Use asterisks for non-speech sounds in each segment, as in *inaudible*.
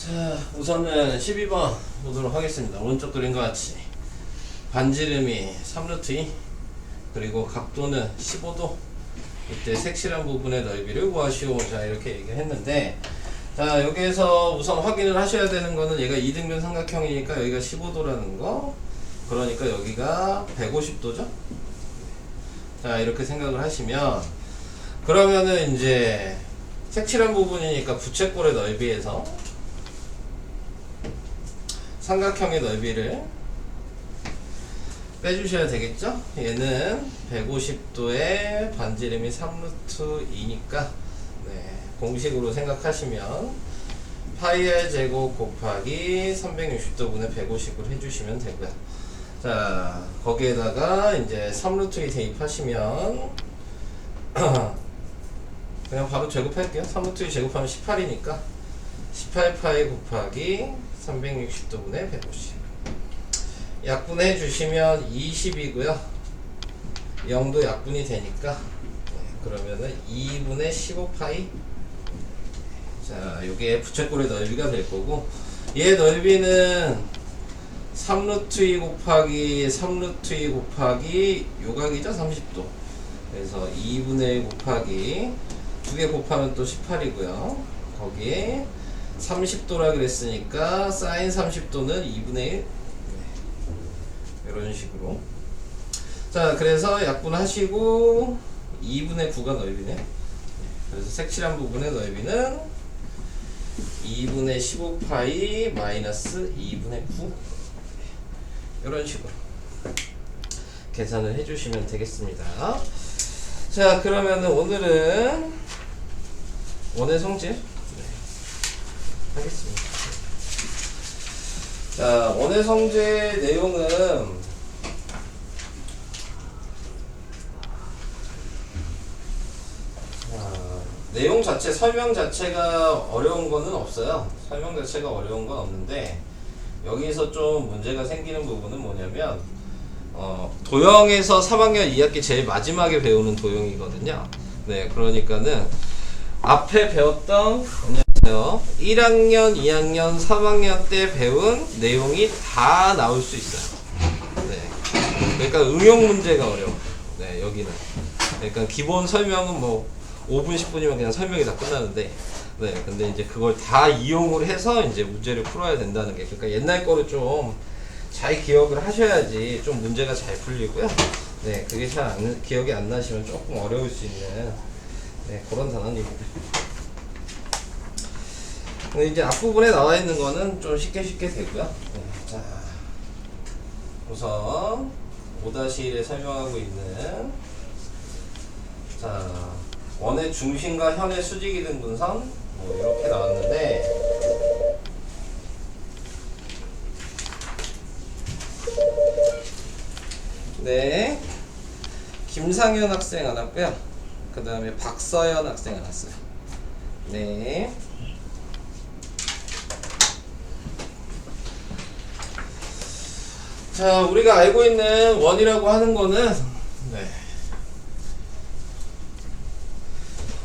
자, 우선은 12번 보도록 하겠습니다. 오른쪽 그림과 같이. 반지름이 3루트 2 그리고 각도는 15도. 이때 색칠한 부분의 넓이를 구하시오. 자 이렇게 얘기를 했는데 자 여기에서 우선 확인을 하셔야 되는 거는 얘가 이등변 삼각형이니까 여기가 15도라는 거. 그러니까 여기가 150도죠? 자 이렇게 생각을 하시면 그러면은 이제 색칠한 부분이니까 부채꼴의 넓이에서 삼각형의 넓이를 빼주셔야 되겠죠? 얘는 150도에 반지름이 3루트 2니까 네, 공식으로 생각하시면 파이의 제곱 곱하기 360도분의 150을 해주시면 되고요. 자 거기에다가 이제 3루트 2 대입하시면 *clears throat* 그냥 바로 제곱할게요. 3루트 2 제곱하면 18이니까 18파이 곱하기 360도분의 150 약분해 주시면 20이고요. 0도 약분이 되니까 네, 그러면은 2분의 15파이 자 요게 부채꼴의 넓이가 될 거고 얘 넓이는 3루트 2 곱하기 3루트 2 곱하기 요각이죠 30도. 그래서 2분의 1 곱하기 두 개 곱하면 또 18이고요. 거기에 30도라 그랬으니까 사인 30도는 2분의 1 이런 식으로. 자 그래서 약분하시고 2분의 9가 넓이네 그래서 색칠한 부분의 넓이는 2분의 15파이 마이너스 2분의 9 이런 식으로 계산을 해주시면 되겠습니다. 자 그러면은 오늘은 원의 성질? 네, 하겠습니다 자, 원의 성질 내용은 자, 내용 자체, 설명 자체가 어려운 거는 없어요. 설명 자체가 어려운 건 없는데 여기서 좀 문제가 생기는 부분은 뭐냐면 어, 도형에서 3학년 2학기 제일 마지막에 배우는 도형이거든요. 네, 그러니까는 앞에 배웠던 안녕하세요. 1학년, 2학년, 3학년 때 배운 내용이 다 나올 수 있어요. 네. 그러니까 응용 문제가 어려워. 네, 여기는. 그러니까 기본 설명은 뭐 5분, 10분이면 그냥 설명이 다 끝나는데 네, 근데 이제 그걸 다 이용을 해서 이제 문제를 풀어야 된다는 게 그러니까 옛날 거를 좀 잘 기억을 하셔야지 좀 문제가 잘 풀리고요. 네, 그게 잘 안, 기억이 안 나시면 조금 어려울 수 있는 네, 그런 단원입니다. 근데 이제 앞부분에 나와 있는 거는 좀 쉽게 쉽게 되고요. 네, 자, 우선 5-1에 설명하고 있는 자, 원의 중심과 현의 수직이 등 분선 뭐 이렇게 나왔는데 네. 김상현 학생 안 왔고요. 그 다음에 박서연 학생 안 왔어요. 네. 자, 우리가 알고 있는 원이라고 하는 거는 네.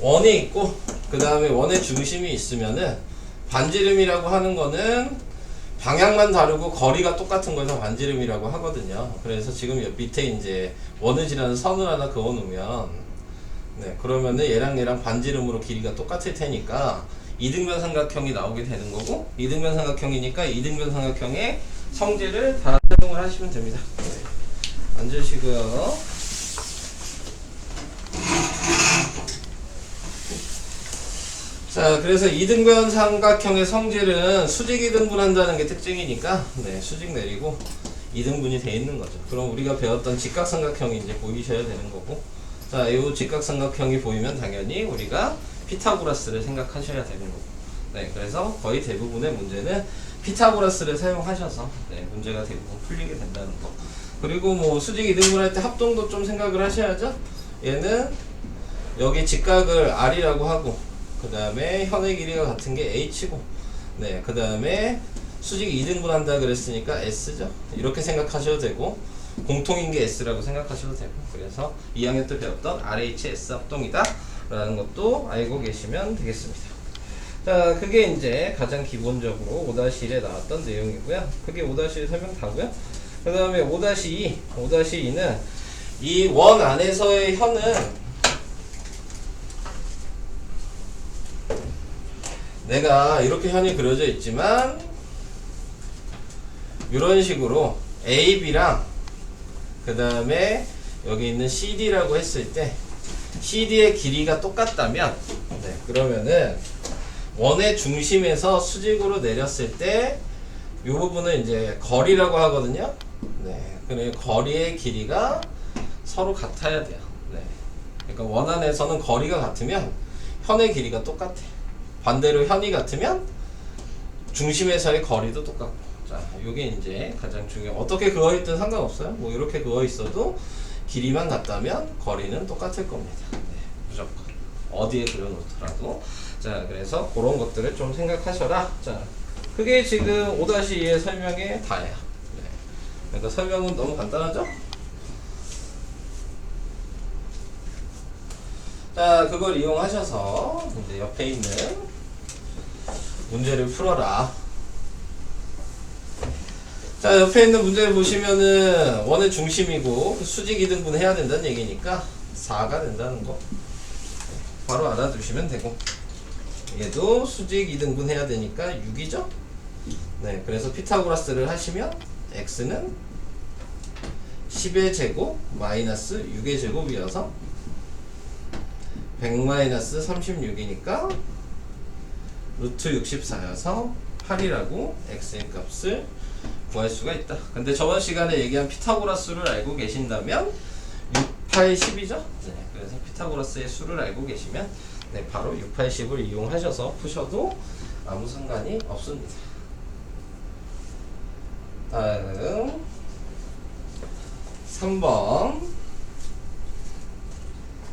원이 있고 그 다음에 원의 중심이 있으면은 반지름이라고 하는 거는 방향만 다르고 거리가 똑같은 거에서 반지름이라고 하거든요. 그래서 지금 옆 밑에 이제 원을 지나는 선을 하나 그어 놓으면 네, 그러면은 얘랑 얘랑 반지름으로 길이가 똑같을 테니까 이등변 삼각형이 나오게 되는 거고 이등변 삼각형이니까 이등변 삼각형의 성질을 다 사용을 하시면 됩니다. 네. 앉으시고요. 자, 그래서 이등변 삼각형의 성질은 수직 이등분한다는 게 특징이니까 네, 수직 내리고 이등분이 돼 있는 거죠. 그럼 우리가 배웠던 직각삼각형이 이제 보이셔야 되는 거고, 자, 이 직각삼각형이 보이면 당연히 우리가 피타고라스를 생각하셔야 되는 거고, 네, 그래서 거의 대부분의 문제는 피타고라스를 사용하셔서 네, 문제가 대부분 풀리게 된다는 거. 그리고 뭐 수직 이등분 할 때 합동도 좀 생각을 하셔야죠. 얘는 여기 직각을 R이라고 하고 그 다음에 현의 길이가 같은 게 H고 네, 그 다음에 수직이 2등분 한다 그랬으니까 S죠. 이렇게 생각하셔도 되고 공통인 게 S라고 생각하셔도 되고 그래서 2학년 때 배웠던 RHS 합동이다 라는 것도 알고 계시면 되겠습니다. 자, 그게 이제 가장 기본적으로 5-1에 나왔던 내용이고요. 그게 5-1 설명 다고요. 그 다음에 5-2, 5-2는 이 원 안에서의 현은 내가 이렇게 현이 그려져 있지만 이런 식으로 A, B랑 그 다음에 여기 있는 CD라고 했을 때 CD의 길이가 똑같다면 네, 그러면은 원의 중심에서 수직으로 내렸을 때 이 부분은 이제 거리라고 하거든요. 네, 그래 거리의 길이가 서로 같아야 돼요. 네, 그러니까 원 안에서는 거리가 같으면 현의 길이가 똑같아. 반대로 현이 같으면 중심에서의 거리도 똑같고. 자, 요게 이제 가장 중요. 어떻게 그어 있든 상관없어요. 뭐 이렇게 그어 있어도 길이만 같다면 거리는 똑같을 겁니다. 네, 무조건 어디에 그려놓더라도. 자, 그래서 그런 것들을 좀 생각하셔라. 자, 그게 지금 5-2의 설명의 다예요. 네. 그러니까 설명은 너무 간단하죠? 자, 그걸 이용하셔서 이제 옆에 있는 문제를 풀어라. 자, 옆에 있는 문제를 보시면은 원의 중심이고 수직 이등분 해야 된다는 얘기니까 4가 된다는 거 바로 알아두시면 되고 얘도 수직 이등분 해야 되니까 6이죠? 네, 그래서 피타고라스를 하시면 x는 10의 제곱 마이너스 6의 제곱이어서 100 마이너스 36이니까 루트 64여서 8이라고 x의 값을 구할 수가 있다. 근데 저번 시간에 얘기한 피타고라스를 알고 계신다면 6, 8, 10이죠? 네, 그래서 피타고라스의 수를 알고 계시면 네, 바로 6, 8, 10을 이용하셔서 푸셔도 아무 상관이 없습니다. 다음 3번.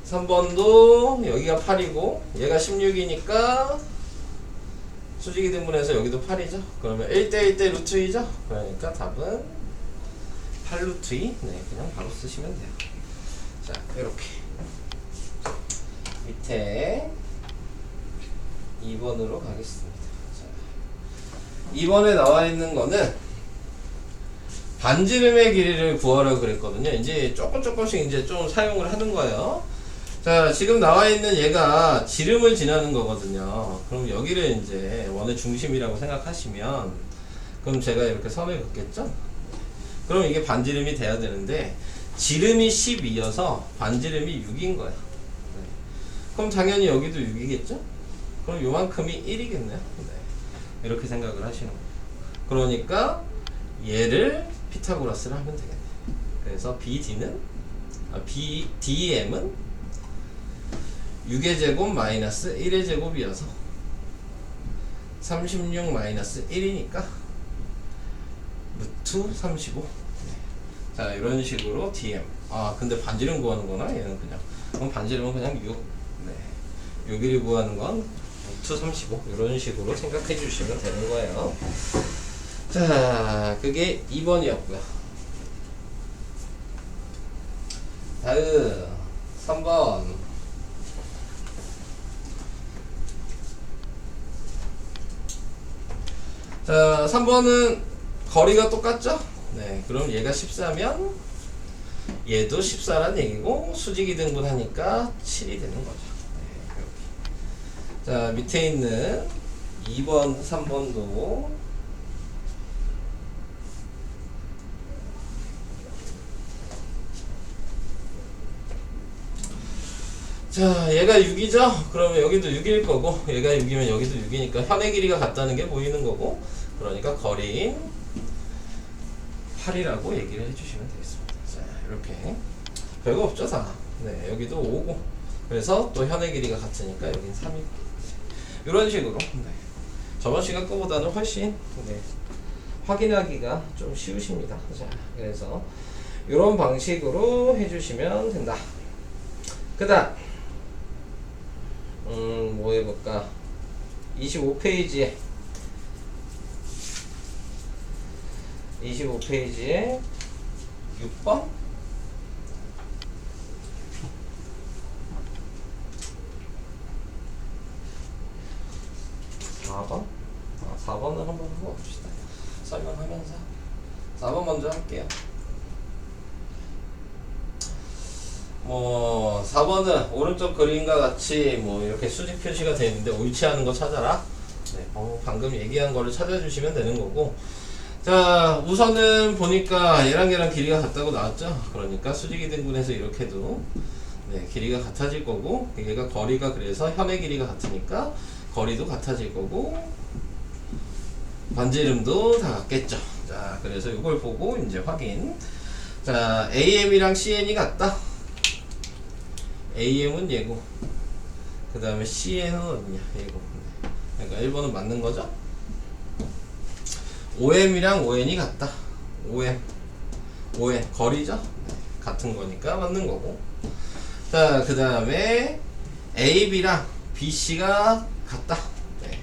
3번도 여기가 8이고 얘가 16이니까 수직이 등분해서 여기도 8이죠? 그러면 1대 1대 루트 2죠? 그러니까 답은 8루트 2 네, 그냥 바로 쓰시면 돼요. 자 이렇게 밑에 2번으로 가겠습니다 자, 2번에 나와 있는 거는 반지름의 길이를 구하라고 그랬거든요. 이제 조금 조금씩 이제 좀 사용을 하는 거예요. 자, 지금 나와 있는 얘가 지름을 지나는 거거든요. 그럼 여기를 이제 원의 중심이라고 생각하시면 그럼 제가 이렇게 선을 긋겠죠? 그럼 이게 반지름이 돼야 되는데 지름이 12여서 반지름이 6인 거야. 네. 그럼 당연히 여기도 6이겠죠? 그럼 요만큼이 1이겠네요. 네. 이렇게 생각을 하시는 거예요. 그러니까 얘를 피타고라스를 하면 되겠네. 그래서 BD는 아, B, DM은 6의 제곱 마이너스 1의 제곱이어서 36 마이너스 1이니까 루트 35. 자 이런 식으로 DM. 아 근데 반지름 구하는 거나 얘는 그냥 그럼 반지름은 그냥 6. 네. 6을 구하는 건 루트 35 이런 식으로 생각해 주시면 되는 거예요. 자, 그게 2번이었고요. 다음 3번. 자, 3번은 거리가 똑같죠? 네, 그럼 얘가 14면 얘도 14란 얘기고 수직이 등분하니까 7이 되는 거죠. 자, 밑에 있는 2번, 3번도 자, 얘가 6이죠? 그러면 여기도 6일 거고, 얘가 6이면 여기도 6이니까 현의 길이가 같다는 게 보이는 거고, 그러니까 거리인 8이라고 얘기를 해주시면 되겠습니다. 자, 이렇게. 별거 없죠, 다. 네, 여기도 5고. 그래서 또 현의 길이가 같으니까 여긴 3이고. 이런 식으로. 네. 저번 시간 거보다는 훨씬 네, 확인하기가 좀 쉬우십니다. 자, 그래서 이런 방식으로 해주시면 된다. 그 다음. 음, 뭐 해볼까? 25페이지에 25페이지에 6번? 4번? 아, 4번을 한번 한번 봅시다. 설명하면서. 4번 먼저 할게요. 뭐 4번은 오른쪽 그림과 같이 뭐 이렇게 수직 표시가 되어 있는데 옳지 않은 거 찾아라. 네, 어, 방금 얘기한 거를 찾아주시면 되는 거고. 자, 우선은 보니까 얘랑 얘랑 길이가 같다고 나왔죠? 그러니까 수직이 등분해서 이렇게도 네, 길이가 같아질 거고 얘가 거리가 그래서 현의 길이가 같으니까 거리도 같아질 거고 반지 이름도 다 같겠죠. 자, 그래서 이걸 보고 이제 확인. 자, AM이랑 CN이 같다. AM은 얘고, 그 다음에 CN은 어디냐? 얘고. 그러니까 1번은 맞는 거죠? OM이랑 ON이 같다. OM. ON. 거리죠? 네, 같은 거니까 맞는 거고. 자, 그 다음에 AB랑 BC가 같다. 네.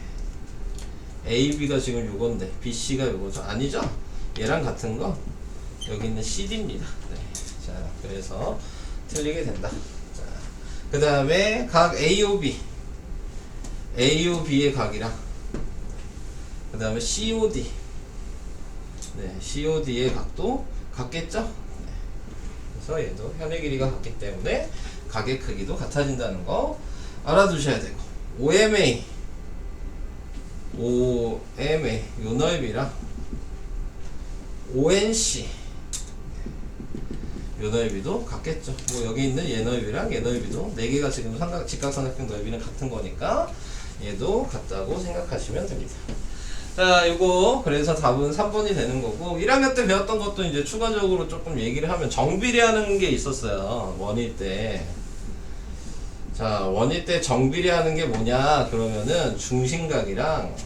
AB가 지금 요건데 BC가 요거죠? 아니죠? 얘랑 같은 거 여기 있는 CD입니다. 네. 자, 그래서 틀리게 된다. 자, 그 다음에 각 AOB AOB의 각이랑 그 다음에 COD 네, COD의 각도 같겠죠? 네. 그래서 얘도 현의 길이가 같기 때문에 각의 크기도 같아진다는 거 알아두셔야 되고 OMA OMA 요 넓이랑 ONC 요 넓이도 같겠죠. 뭐 여기 있는 얘 넓이랑 얘 넓이도 네 개가 지금 삼각 직각삼각형 넓이는 같은 거니까 얘도 같다고 생각하시면 됩니다. 자, 요거 그래서 답은 3번이 되는 거고 1학년 때 배웠던 것도 이제 추가적으로 조금 얘기를 하면 정비례하는 게 있었어요. 원일 때. 자, 원일 때 정비례 하는 게 뭐냐? 그러면은 중심각이랑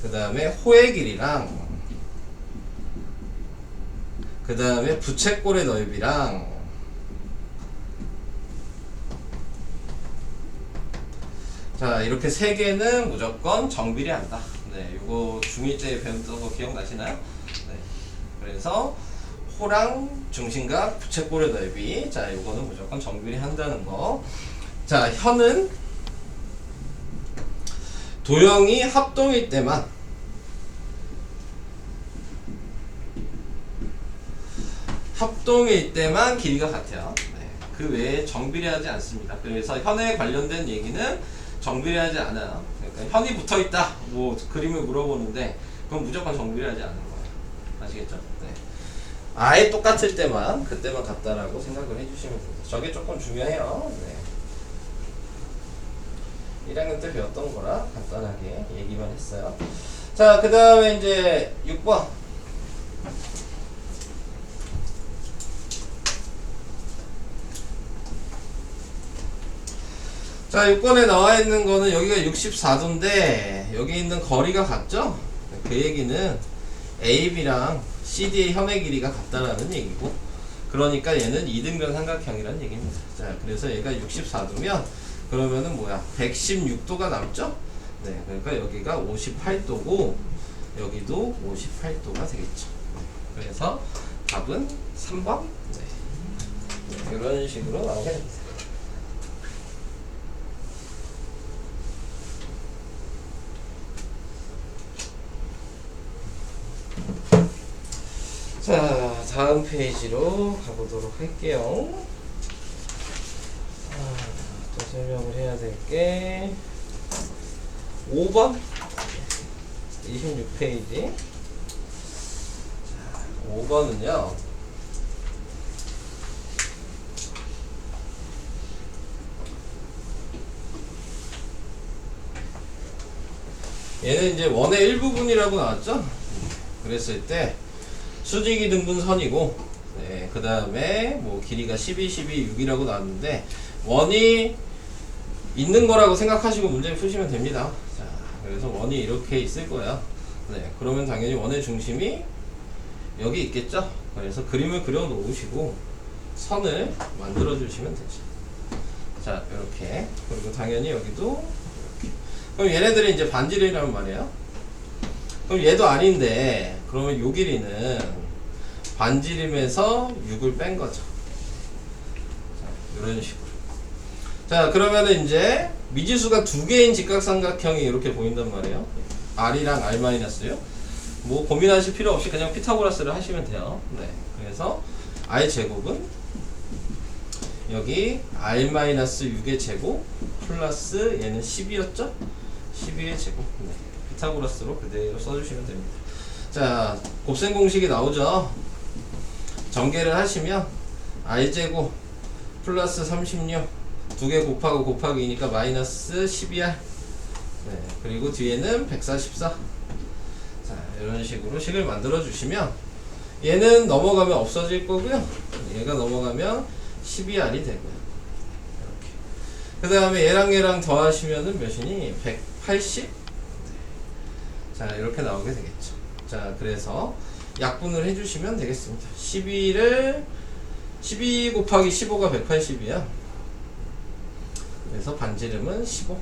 그 다음에 호의 길이랑 그 다음에 부채꼴의 넓이랑 자 이렇게 세 개는 무조건 정비례한다. 네, 이거 중2 때 배웠던 거 기억나시나요? 네, 그래서 호랑 중심각 부채꼴의 넓이 자 이거는 무조건 정비례한다는 거. 자 현은 도형이 합동일 때만 합동일 때만 길이가 같아요. 네. 그 외에 정비례하지 않습니다. 그래서 현에 관련된 얘기는 정비례하지 않아요. 그러니까 현이 붙어 있다. 뭐 그림을 물어보는데 그건 무조건 정비례하지 않는 거예요. 아시겠죠? 네. 아예 똑같을 때만 그때만 같다라고 생각을 해주시면 됩니다. 저게 조금 중요해요. 네. 1학년 때 배웠던 거라 간단하게 얘기만 했어요. 자, 그 다음에 이제 6번. 자, 6번에 나와 있는 거는 여기가 64도인데 여기 있는 거리가 같죠? 그 얘기는 AB랑 CD의 현의 길이가 같다라는 얘기고 그러니까 얘는 이등변 삼각형이라는 얘기입니다. 자, 그래서 얘가 64도면 그러면은 뭐야? 116도가 남죠? 네, 그러니까 여기가 58도고 여기도 58도가 되겠죠. 그래서 답은 3번. 네. 이런 식으로 나오게 됩니다. 자, 다음 페이지로 가보도록 할게요. 아, 또 설명을 해야 될 게 5번? 26페이지. 5번은요. 얘는 이제 원의 일부분이라고 나왔죠? 그랬을 때 수직이 등분선이고 네, 그 다음에 뭐 길이가 12, 12, 6이라고 나왔는데 원이 있는 거라고 생각하시고 문제 푸시면 됩니다. 자, 그래서 원이 이렇게 있을 거야. 네, 그러면 당연히 원의 중심이 여기 있겠죠? 그래서 그림을 그려 놓으시고 선을 만들어 주시면 되죠. 자, 이렇게. 그리고 당연히 여기도 이렇게. 그럼 얘네들이 이제 반지름이란 말이에요. 그럼 얘도 아닌데, 그러면 요 길이는 반지름에서 6을 뺀 거죠. 자, 이런 식으로. 자 그러면은 이제 미지수가 두 개인 직각삼각형이 이렇게 보인단 말이에요. r이랑 r 마이너스요. 뭐 고민하실 필요 없이 그냥 피타고라스를 하시면 돼요. 네. 그래서 r 제곱은 여기 r 마이너스 6의 제곱 플러스 얘는 10이었죠? 12의 제곱. 네. 피타고라스로 그대로 써주시면 됩니다. 자 곱셈 공식이 나오죠. 전개를 하시면 r 제곱 플러스 36 두 개 곱하고 곱하기 2니까 마이너스 12r 네, 그리고 뒤에는 144 자, 이런 식으로 식을 만들어 주시면 얘는 넘어가면 없어질 거고요 얘가 넘어가면 12r이 되고요 그 다음에 얘랑 얘랑 더하시면은 몇이니? 180 자, 이렇게 나오게 되겠죠 자, 그래서 약분을 해주시면 되겠습니다 12를 12 곱하기 15가 180이야 그래서 반지름은 15.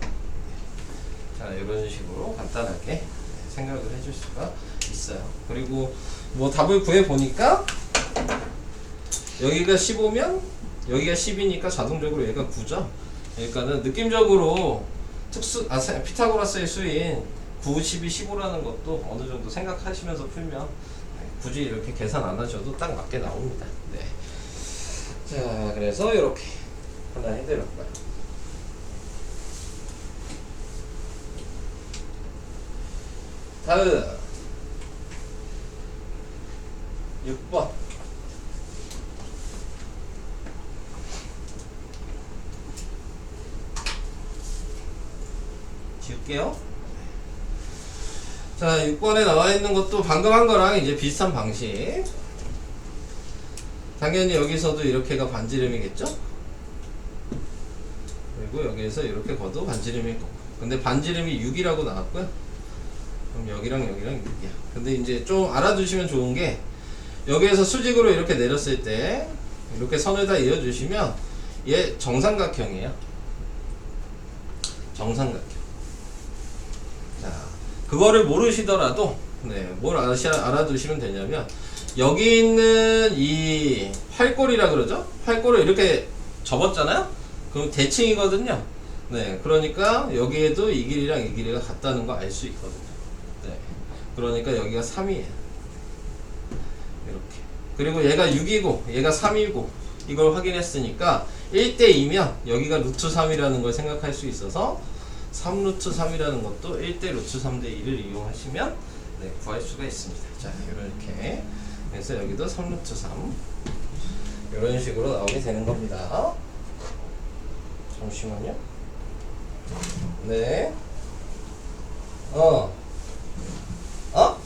자, 이런 식으로 간단하게 생각을 해줄 수가 있어요. 그리고 뭐 답을 구해 보니까 여기가 15면 여기가 10이니까 자동적으로 얘가 9죠. 그러니까는 느낌적으로 특수 아 세- 피타고라스의 수인 9, 12, 15라는 것도 어느 정도 생각하시면서 풀면 네, 굳이 이렇게 계산 안 하셔도 딱 맞게 나옵니다. 네. 자, 그래서 이렇게 하나 해드렸고요. 다음 6번 지울게요 자 6번에 나와 있는 것도 방금 한 거랑 이제 비슷한 방식 당연히 여기서도 이렇게가 반지름이겠죠 그리고 여기에서 이렇게 거도 반지름일 거고 근데 반지름이 6이라고 나왔고요 그럼 여기랑 여기랑 6이야. 근데 이제 좀 알아두시면 좋은 게 여기에서 수직으로 이렇게 내렸을 때 이렇게 선을 다 이어주시면 얘 정삼각형이에요. 정삼각형. 자, 그거를 모르시더라도 네, 뭘 아시, 알아두시면 되냐면 여기 있는 이 활골이라 그러죠? 활골을 이렇게 접었잖아요? 그럼 대칭이거든요. 네, 그러니까 여기에도 이 길이랑 이 길이가 같다는 거 알 수 있거든요. 네. 그러니까 여기가 3이에요. 이렇게. 그리고 얘가 6이고 얘가 3이고 이걸 확인했으니까 1대2면 여기가 루트 3이라는 걸 생각할 수 있어서 3루트 3이라는 것도 1대 루트 3대 2를 이용하시면 네, 구할 수가 있습니다. 자, 이렇게. 그래서 여기도 3루트 3. 이런 식으로 나오게 되는 겁니다. 잠시만요. 네. 어. 어?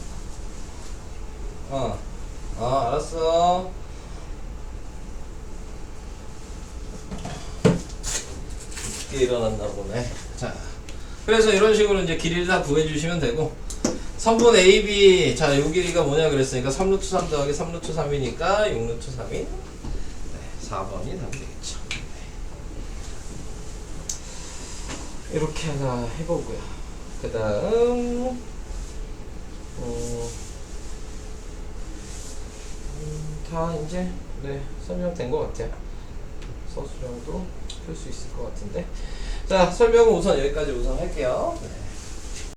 어. 어, 알았어. 일어났나 보네. 자. 그래서 이런 식으로 이제 길이를 다 구해주시면 되고, 선분 AB, 자, 요 길이가 뭐냐 그랬으니까 3루트 3 더하기 3루트 3이니까 6루트 3이 네, 4번이 답이 되겠죠. 네. 이렇게 하나 해보고요. 그 다음, 어, 음, 다 이제 네 설명된 것 같아요. 서술형도 풀 수 있을 것 같은데 자 설명은 우선 여기까지 우선 할게요. 네.